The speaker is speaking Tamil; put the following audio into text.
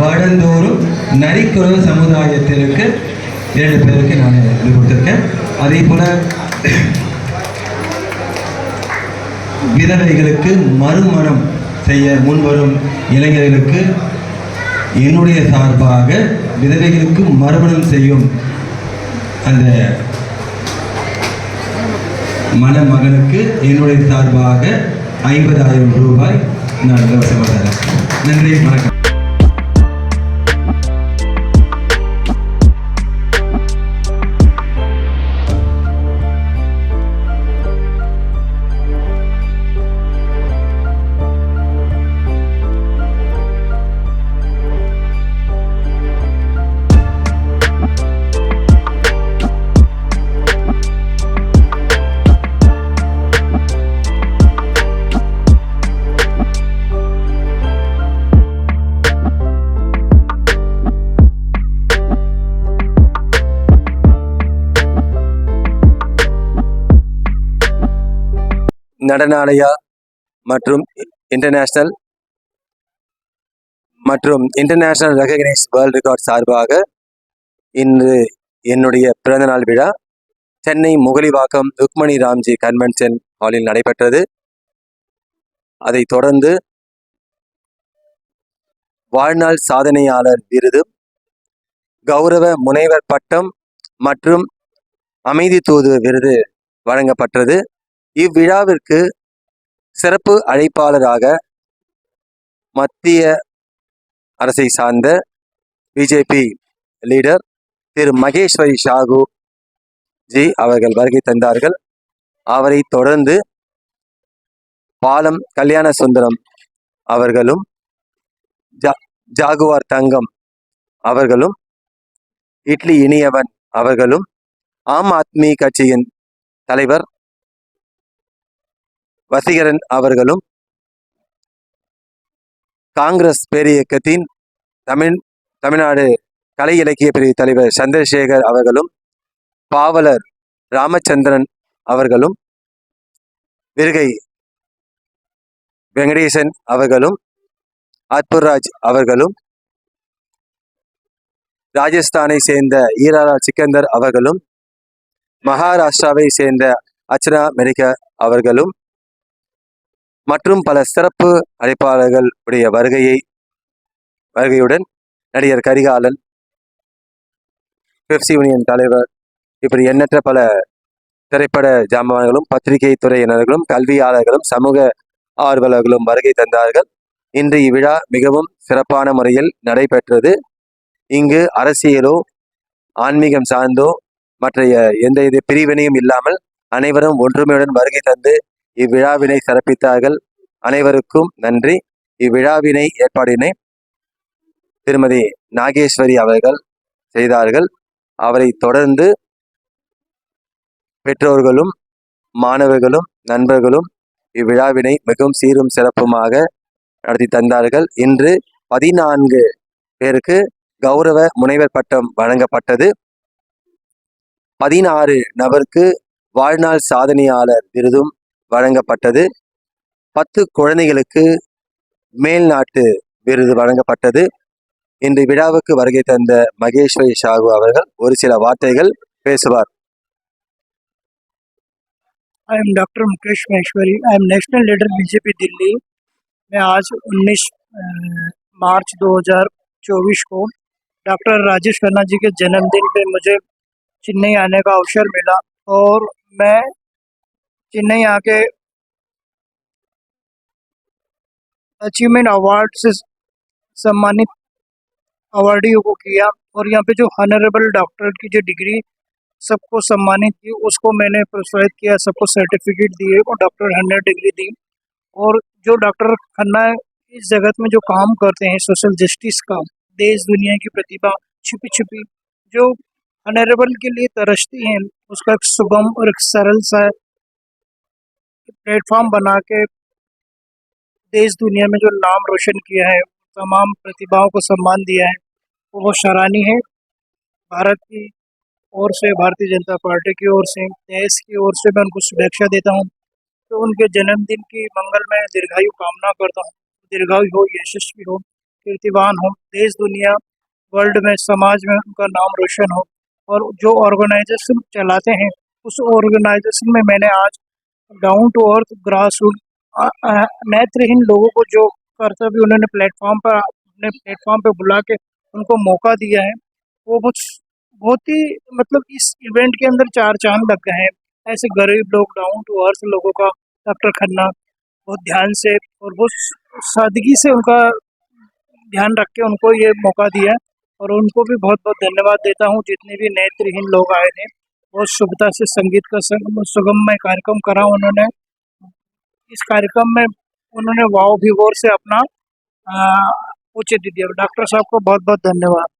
வருடந்தோறும் நரிக்குறவு சமுதாயத்திற்கு இரண்டு பேருக்கு நான் இது கொடுத்துருக்கேன். அதே போல் விதவைகளுக்கு மறுமணம் செய்ய முன்வரும் இளைஞர்களுக்கு என்னுடைய சார்பாக விதவைகளுக்கு மறுமணம் செய்யும் அந்த மணமகனுக்கு என்னுடைய சார்பாக ஐம்பதாயிரம் ரூபாய் நான் இலவசமாக தரேன். நன்றி வணக்கம். நடனாலயா மற்றும் இன்டர்நேஷனல் மற்றும் இன்டர்நேஷனல் ரெகக்னைஸ் வேர்ல்ட் ரெக்கார்ட் சார்பாக இன்று என்னுடைய பிறந்தநாள் விழா. சென்னை முகலிவாக்கம் ருக்மணி ராம்ஜி கன்வென்ஷன் ஹாலில் நடைபெற்றது. அதைத் தொடர்ந்து வாழ்நாள் சாதனையாளர் விருது கௌரவ முனைவர் பட்டம் மற்றும் அமைதி தூது விருது வழங்கப்பட்டது. இவ்விழாவிற்கு சிறப்பு அழைப்பாளராக மத்திய அரசை சார்ந்த பிஜேபி லீடர் திரு மகேஸ்வரி ஷாகு ஜி அவர்கள் வருகை தந்தார்கள். அவரை தொடர்ந்து பாலம் கல்யாண சுந்தரம் அவர்களும் ஜா- ஜாகுவார் தங்கம் அவர்களும் இட்லி இனியவன் அவர்களும் ஆம் ஆத்மி கட்சியின் தலைவர் வசீகரன் அவர்களும் காங்கிரஸ் பேரியக்கத்தின் தமிழ் தமிழ்நாடு கலை இலக்கிய பிரிவு தலைவர் சந்திரசேகர் அவர்களும் பாவலர் ராமச்சந்திரன் அவர்களும் விருகை வெங்கடேசன் அவர்களும் அத்புர்ராஜ் அவர்களும் ராஜஸ்தானை சேர்ந்த ஈராலா சிக்கந்தர் அவர்களும் மகாராஷ்டிராவை சேர்ந்த அர்ச்சனா மெரிகா அவர்களும் மற்றும் பல சிறப்பு அழைப்பாளர்கள் உடைய வருகையை வருகையுடன் நடிகர் கரிகாலன் பெப்சி யூனியன் தலைவர் இப்படி எண்ணற்ற பல திரைப்பட ஜாமான்களும் பத்திரிகை துறையினர்களும் கல்வியாளர்களும் சமூக ஆர்வலர்களும் வருகை தந்தார்கள். இன்று இவ்விழா மிகவும் சிறப்பான முறையில் நடைபெற்றது. இங்கு அரசியலோ ஆன்மீகம் சார்ந்தோ மற்றைய எந்த இது பிரிவினையும் இல்லாமல் அனைவரும் ஒற்றுமையுடன் வருகை தந்து இவ்விழாவினை சிறப்பித்தார்கள். அனைவருக்கும் நன்றி. இவ்விழாவினை ஏற்பாடினை திருமதி நாகேஸ்வரி அவர்கள் செய்தார்கள். அவரை தொடர்ந்து பெற்றோர்களும் மாணவர்களும் நண்பர்களும் இவ்விழாவினை மிகவும் சீரும் சிறப்புமாக நடத்தி தந்தார்கள். இன்று பதினான்கு பேருக்கு கௌரவ முனைவர் பட்டம் வழங்கப்பட்டது. பதினாறு நபருக்கு வாழ்நாள் சாதனையாளர் விருதும் வழங்கப்பட்டது பத்து குழந்தைகளுக்கு மேல்நாட்டு விருது வழங்கப்பட்டது இன்று விழாவுக்கு வருகை தந்த மகேஸ்வரி ஷாகு அவர்கள் ஒரு சில வார்த்தைகள் பேசுவார் I am doctor Mukesh Maheshwari I am national leader BJP Delhi मैं आज 19 अ, मार्च 2024 को डॉक्टर राजेश खन्ना जी के जन्मदिन पे मुझे चेन्नई आने का अवसर मिला और मैं चेन्नई आके अचीवमेंट अवार्ड से सम्मानित अवार्डियों को किया और यहाँ पे जो हनरेबल डॉक्टर की जो डिग्री सबको सम्मानित की, उसको मैंने प्रोत्साहित किया, सबको सर्टिफिकेट दिए और डॉक्टर हंड्रेड डिग्री दी। और जो डॉक्टर खन्ना इस जगत में जो काम करते हैं सोशल जस्टिस का, देश, दुनिया की प्रतिभा छिपी छिपी जो हनरेबल के लिए तरसती हैं, उसका एक सुगम और एक सरल सा प्लेटफॉर्म बना के देश दुनिया में जो नाम रोशन किया है, तमाम प्रतिभाओं को सम्मान दिया है, वो बहुत सराहनीय है। भारत की ओर से, भारतीय जनता पार्टी की ओर से, देश की ओर से मैं उनको शुभेच्छा देता हूँ। तो उनके जन्मदिन की मंगल में दीर्घायु कामना करता हूँ। दीर्घायु हो, यशस्वी हो, कीर्तिवान हो, देश दुनिया, वर्ल्ड में, समाज में उनका नाम रोशन हो। और जो ऑर्गेनाइजेशन चलाते हैं, उस ऑर्गेनाइजेशन में मैंने आज down to earth grass root नेत्रहीन लोगों को जो कर्तव्य उन्होंने प्लेटफॉर्म पर, अपने प्लेटफॉर्म पर बुला के उनको मौका दिया है, वो बहुत बहुत ही मतलब इस इवेंट के अंदर चार चाँद लग गए हैं। ऐसे गरीब लोग डाउन टू अर्थ लोगों का डॉक्टर खन्ना, बहुत ध्यान से और बहुत सादगी से उनका ध्यान रख के उनको ये मौका दिया और उनको भी बहुत बहुत धन्यवाद देता हूँ, जितने भी नेत्रहीन लोग आए थे बहुत शुभता से संगीत का संग- में कार्यक्रम करा उन्होंने। इस कार्यक्रम में उन्होंने वाव भी से अपना उचित दिया डॉक्टर साहब को बहुत बहुत धन्यवाद।